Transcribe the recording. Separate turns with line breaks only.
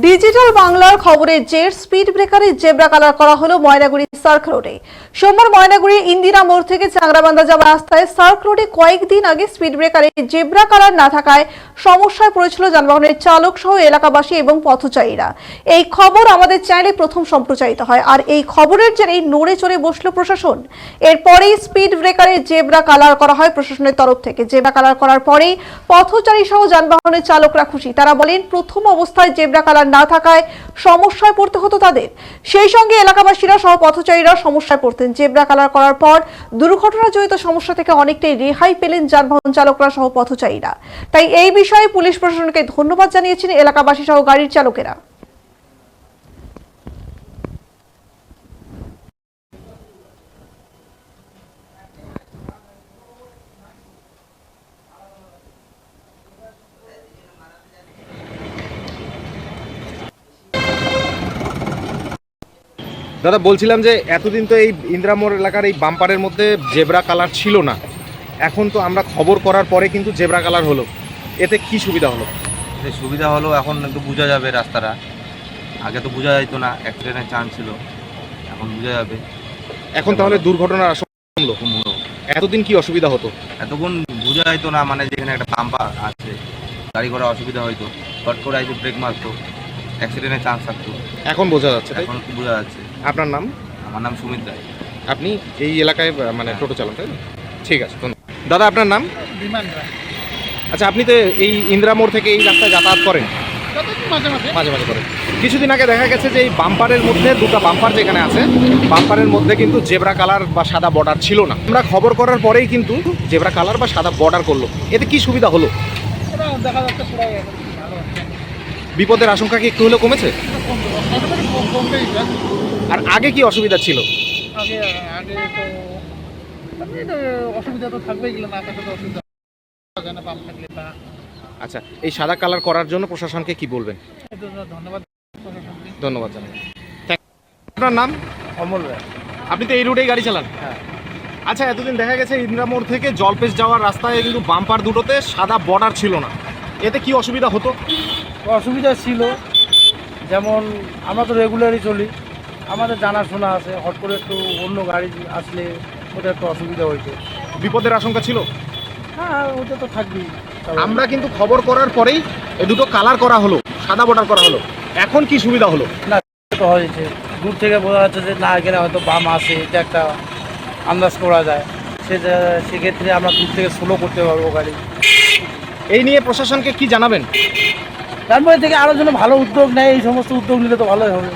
Digital বাংলার খবরে jet speed ব্রেকারে জেব্রা কালার করা হলো ময়নাগুড়ি সার্ক রোডে। সোমবার ময়নাগুড়ি ইন্দিরা মোড় থেকে চাংরাবান্ধা যাওয়ার রাস্তায় সার্ক রোডে কয়েকদিন আগে স্পিড ব্রেকারে জেব্রা কালার না থাকায় সমস্যায় পড়েছিল যানবাহনের চালক সহ এলাকাবাসী এবং পথচারীরা। এই খবর আমাদের চ্যানেলে প্রথম সম্প্রচারিত হয়। আর এই খবরের জেরেই নড়ে চড়ে বসল প্রশাসন। এরপরেই স্পিড ব্রেকারে জেবরা কালার করা হয় প্রশাসনের তরফ থেকে। জেবরা কালার করার পরেই পথচারী সহ যানবাহনের চালকরা খুশি। তারা বলেন, প্রথম অবস্থায় জেবরা কালার না থাকায় সমস্যায় পড়তে হতো তাদের। সেই সঙ্গে এলাকাবাসীরা সহ পথচারীরা সমস্যায় পড়তেন। জেব্রা কালার করার পর দুর্ঘটনাজনিত সমস্যা থেকে অনেকটাই রেহাই পেলেন যানবাহন চালকরা সহ পথচারীরা। তাই এই বিষয়ে পুলিশ প্রশাসনকে ধন্যবাদ জানিয়েছেন এলাকাবাসী সহ গাড়ির চালকেরা।
দাদা বলছিলাম যে এতদিন তো এই ইন্দ্রামোড় এলাকার এই বাম্পারের মধ্যে জেব্রা কালার ছিল না। এখন তো আমরা খবর করার পরে কিন্তু জেব্রা কালার হলো। এতে কি সুবিধা হলো?
এতে সুবিধা হলো এখন একটু বোঝা যাবে রাস্তাটা। আগে তো বোঝা যাইতো না অ্যাক্সিডেন্টের চান্স ছিল। এখন বোঝা যাবে।
এখন তাহলে দুর্ঘটনার আশঙ্কা কমলো? এতদিন কি অসুবিধা হতো?
এতক্ষণ বোঝা যাইতো না মানে যেখানে একটা পাম্পা আছে গাড়ি ঘোড়া অসুবিধা হইতো। হট করে আইসে ব্রেক মারতো অ্যাক্সিডেন্টের চান্স থাকতো।
এখন বোঝা যাচ্ছে
এখন বোঝা যাচ্ছে।
আপনার নাম?
আমার নাম সুমিত রায়।
আপনি এই এলাকায় মানে
হ্যাঁ।
টোটো চালান তাই ঠিক আছে দাদা আপনার নাম?
বিমান রায়।
আচ্ছা আপনি তো এই ইন্দ্রামোড় থেকে এই রাস্তায় যাতায়াত করেন?
মাঝে মাঝে।
মাঝে মাঝে করেন। কিছুদিন আগে দেখা গেছে যে এই বাম্পারের মধ্যে দুটো বাম্পার যেখানে আছে বাম্পারের মধ্যে কিন্তু জেব্রা কালার বা সাদা বর্ডার ছিল না। আমরা খবর করার পরেই কিন্তু জেব্রা কালার বা সাদা বর্ডার করল। এতে কি সুবিধা হলো? বিপদের আশঙ্কা কি একটু হলেও কমেছে? আর আগে কি অসুবিধা ছিল?
আগে আগে তো অসুবিধা তো থাকবেই গেলে না তো অসুবিধা পাম্প থাকলে তা।
আচ্ছা এই সাদা কালার করার জন্য প্রশাসনকে কি বলবেন?
ধন্যবাদ প্রশাসনকে।
ধন্যবাদ জানাই। আপনার নাম?
অমল রায়।
আপনি তো এই রুটেই গাড়ি চালান?
হ্যাঁ।
আচ্ছা এতদিন দেখা গেছে ইন্দ্রামোড় থেকে জলপেশ যাওয়ার রাস্তায় কিন্তু বাম্পার দুটোতে সাদা বর্ডার ছিল না। এতে কি অসুবিধা হতো?
অসুবিধা ছিল যেমন আমরা তো রেগুলারই চলি। আমাদের জানাশোনা আছে হট করে একটু অন্য গাড়ি আসলে ওদের একটু অসুবিধা হয়েছে।
বিপদের আশঙ্কা ছিল?
হ্যাঁ ওটা তো থাকবেই।
আমরা কিন্তু খবর করার পরেই এ দুটো কালার করা হলো সাদা বর্ডার করা হলো। এখন কি সুবিধা হলো?
না তো হয়েছে। দূর থেকে বোঝা যাচ্ছে যে না এখানে হয়তো বাম আছে এটা একটা আন্দাজ করা যায়। সে সেক্ষেত্রে আমরা দূর থেকে স্লো করতে পারব গাড়ি।
এই নিয়ে প্রশাসনকে কি জানাবেন?
তারপরে থেকে আরও যেন ভালো উদ্যোগ নেয় এই সমস্ত উদ্যোগ নিলে তো ভালোই হবে।